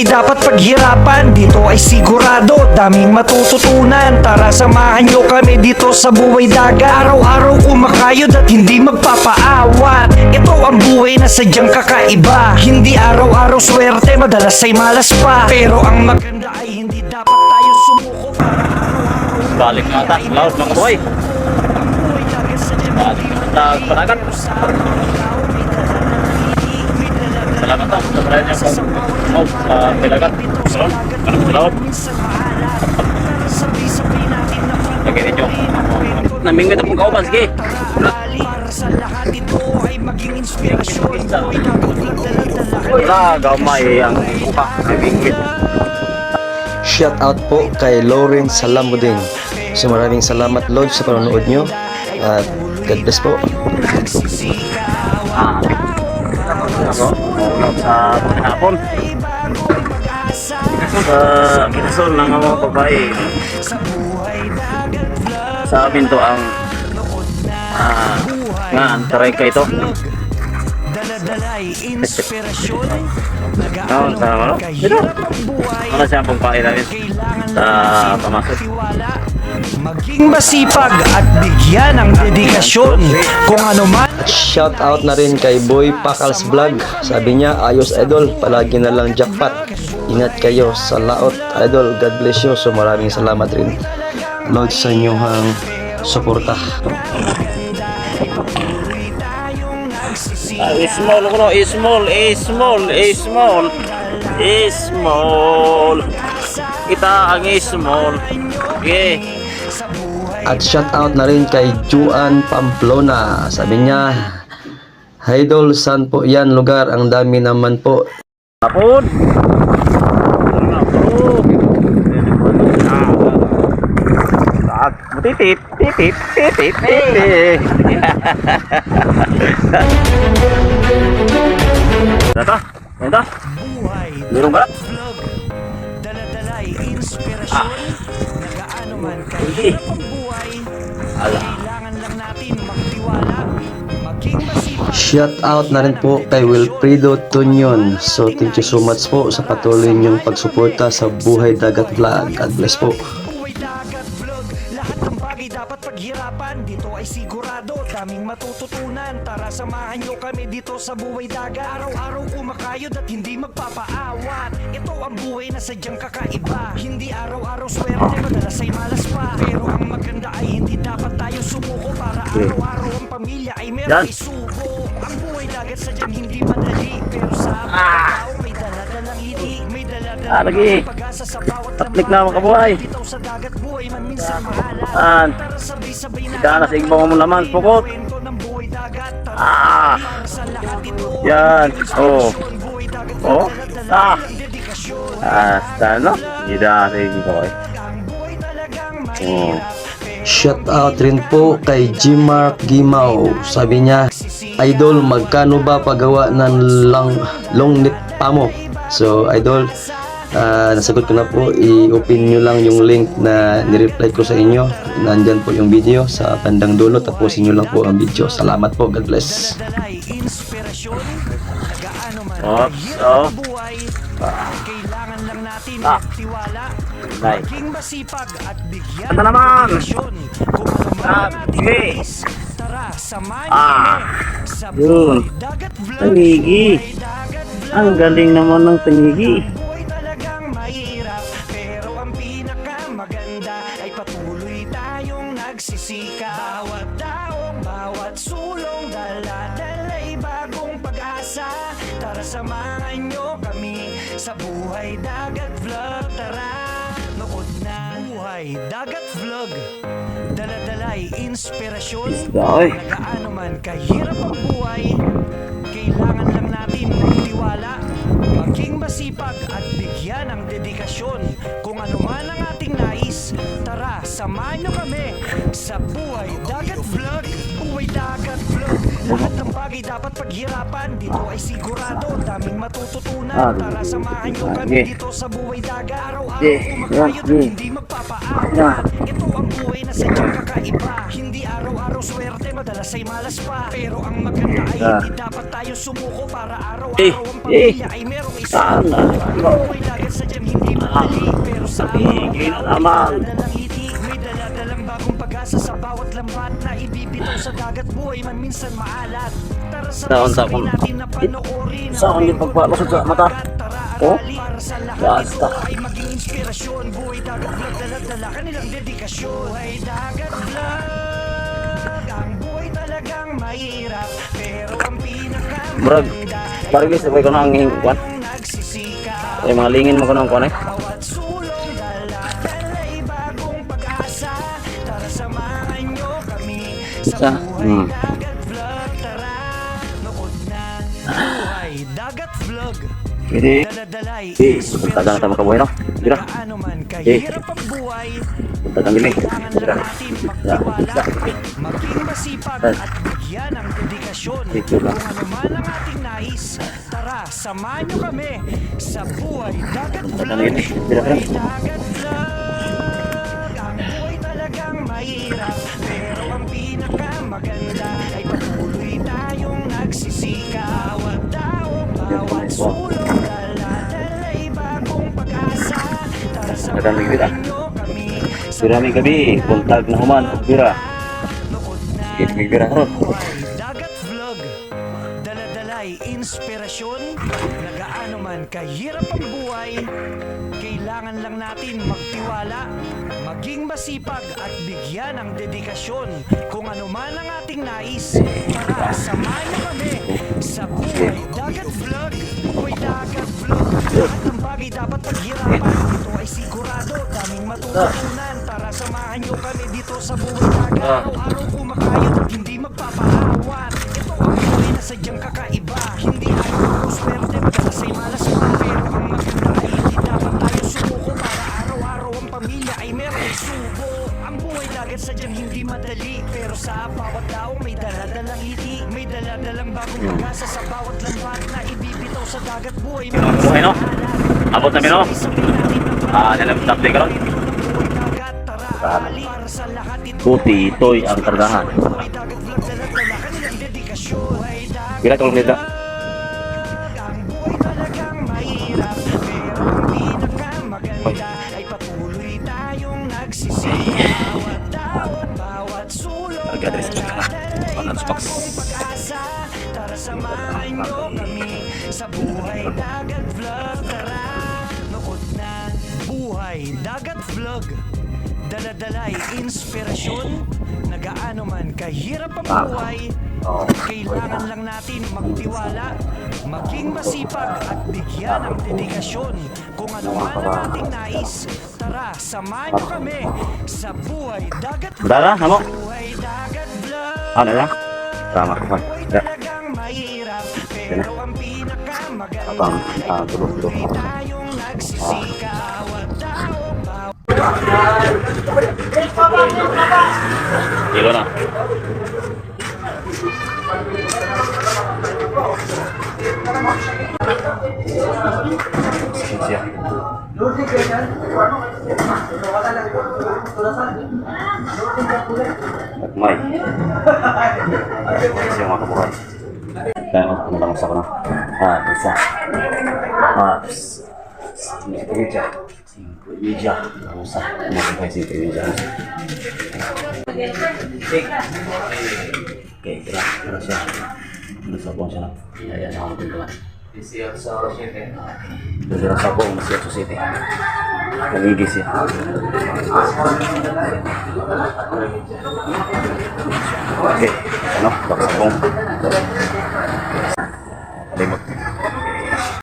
bagay dapat paghirapan Dito ay sigurado, daming matututunan Tara samahan nyo kami dito sa buhay dagat Araw-araw kumakayod at hindi magpapaawat Ito ang buhay na sadyang kakaiba Hindi araw-araw swerte, madalas ay malas pa Pero ang maganda ay hindi dapat tayo sumuko Balik na ata. Laos mga boy. Balik na ata. Panagat. sa araw-araw may daladaliri, may Salamat to. Sa pala niya sa oh, sa Pilagat. Salon. Anong salawat? Lagyan ninyo. Namingwit akong kauban. Sige. Sa Wala. Gamay ang buka. Shout out po kay Lauren Salamuding. So maraming salamat Lord sa panonood nyo. At God bless po. Ah. Ako. Ulam sa hapon. Sa kinasol ng mga babae. Sa amin to ang ah, nga antaray ka ito. Inspirasyon sa ano? Dito. Ano siya pong pain namin sa pamasok. Maging masipag at bigyan ng dedikasyon Kung ano man Shout out na rin kay Boy Pakals Vlog. Sabi niya, ayos idol, palagi na lang jackpot. Ingat kayo sa laot idol. God bless you. So maraming salamat rin Lord sa inyong suporta. Ah, small ko no, small, eh, small, small, eh, small. Kita ang small. Okay. At shout out na rin kay Juan Pamplona. Sabi niya, Idol, saan po yan lugar? Ang dami naman po. Hapon. Titip, titip, titip, titip. Data? buhay Meron ba? Dala-dala'y inspirasyon Nagaano man Hindi. kahirap ang buhay Ala. Kailangan lang natin magtiwala Maging masipag Shout out na rin po kay Wilfredo Tunyon. So thank you so much po sa patuloy niyong pagsuporta sa Buhay Dagat Vlog. God bless po. Bagay dapat paghirapan. Dito ay sigurado. Daming matututunan. Tara samahan nyo kami dito sa buhay dagat. Araw-araw kumakayod at hindi magpapaawat. Ito ang buhay na sadyang kakaiba. Hindi araw-araw swerte. Madalas ay malas pa. Pero ang maganda ay hindi dapat tayo sumuko. Para araw-araw ang pamilya ay meron subo Ang buhay dagat sadyang hindi madali. Pero sa mga tao Ah, lagi. Taplik na mga kabuhay. Bitaw sa dagat buhay man minsan mahala An. Tara sabay-sabay na sa igbaw mo laman, pukot. Ah. Yan. Oh. Oh. Ah. Hasta no? Gida sa igbaw eh. Ang buhay talagang Oh. mahirap Shout out rin po kay Gmark Gimaw. Sabi niya, Idol, magkano ba pagawa ng lang, long neck pa mo? So, Idol, ah, nasagot ko na po. I-open nyo lang yung link na nireply ko sa inyo. Nandyan po yung video sa bandang dulo. Tapusin nyo lang po ang video. Salamat po. God bless. Oops, oh. Kailangan lang natin Ah. magtiwala Nay. Maging masipag at bigyan Ito naman. Kung man ang ating sige. nais, Tara, samahan Ah. kami sa. Buhay Dagat Vlog Tanigi. Ang galing naman ng tayong nagsisika Bawat taong, bawat sulong Dala-dala'y bagong pag-asa. Tara samahan nyo kami Sa Buhay Dagat Vlog. Tara, nood na. Buhay Dagat Vlog. Dala-dala'y inspirasyon. Nagaano man kahirap ang buhay Kailangan lang natin Maging masipag at bigyan ng dedikasyon. Kung ano man ang ating nais Tara, samahan nyo kami Sa Buhay Dagat Vlog Buhay Dagat Vlog Lahat ng bagay dapat paghirapan. Dito ay sigurado Daming matututunan. Ah, Tara samahan nyo ah, kami dito sa buhay daga. Araw-araw kumakayod yeah, at hindi magpapaawan Ito ang buhay na sadyang kakaiba. Hindi araw-araw swerte Madalas ay malas pa. Pero ang maganda ay Ah. hindi dapat tayo sumuko Para Eh, araw-araw ang eh. pamilya ay merong isa na? Buhay dagat sadyang hindi madali Pero sa araw-araw naman. may daladalang pag-asa sa bawat lambat Na ibibitaw sa dagat buhay man minsan maalat Tara sa Saan, natin na panoorin Saan yung pagpalusot sa mata? Oh? Basta. ay maging inspirasyon Buhay dagat vlog dala-dala kanilang dedikasyon Buhay dagat vlog Ang buhay talagang mahirap Pero ang Brad, pinakamaganda parang guys, sabay ko na ang hingkuan. Ay, mga lingin mo ko na ang kuwan eh. Makabuhay no? Dira. Gaano man kahirap ang buhay Punta kang gili. Kailangan Dira. lang natin Ya, magtiwala isa. Maging masipag Eh. at bigyan ng dedikasyon lang. Kung ano man ang ating nais Tara, samahan nyo kami Sa buhay dagat vlog Buhay dagat vlog Sa Dira may gabi, buntag na human. Dira ron. buhay dagat vlog Daladalay inspirasyon. Nagaano man kahirap ang buhay Kailangan lang natin magtiwala Maging masipag at bigyan ng dedikasyon. Kung ano man ang ating nais Tara, samahan niyo kami Sa buhay. Dagat vlog Buhay dagat vlog. Lahat ng bagay dapat paghirapan Tara, samahan niyo kami dito sa buhay dagat. Araw-araw kumakayod hindi magpapaawan Ito ang buhay na sadyang kakaiba. Hindi araw-araw swerte Madalas ay malas pa Pero ang maganda ay hindi dapat tayo sumuko Para araw-araw ang pamilya ay merong subo Ang buhay dagat sadyang hindi madali. Pero sa bawat daong may daladalang ngiti. May daladalang bagong pag-asa sa bawat lambat Na ibibitaw sa dagat. Buhay Buhay, no? Abot na mino? Ah, nalang tapte ka ron. Puti, itoy ang kargahan. Pila tolong nila. Targa, Dres, ka ay box. kami Sa buhay dagat vlog Tara, nood na Buhay dagat vlog Daladalay inspirasyon Nagaano man kahirap ang buhay Kailangan lang natin magtiwala Maging masipag at bigyan ng dedikasyon Kung ano man ang ating nais Tara, samahan nyo kami Sa buhay dagat vlog Dara, namo. Buhay dagat vlog Ano na? Tama ko. Buhay Ya. talagang mahirap Pero ang pinakamaganda Ay ah, tulog-tulog. Bawat Kilo na. Siya. May. Siya mga kabuhay. Kaya mo, pumunta ko na. Ah, isa. Ah, Cinco Wija, nggak usah. Sih ke Wija? Oke, kita gerak ya. Gerak sabun sana. Ya, ya, sama teman-teman. Siap sa Rosete. Gerak sabun, siap Rosete. Nagigis ya. Oke, ano, gerak.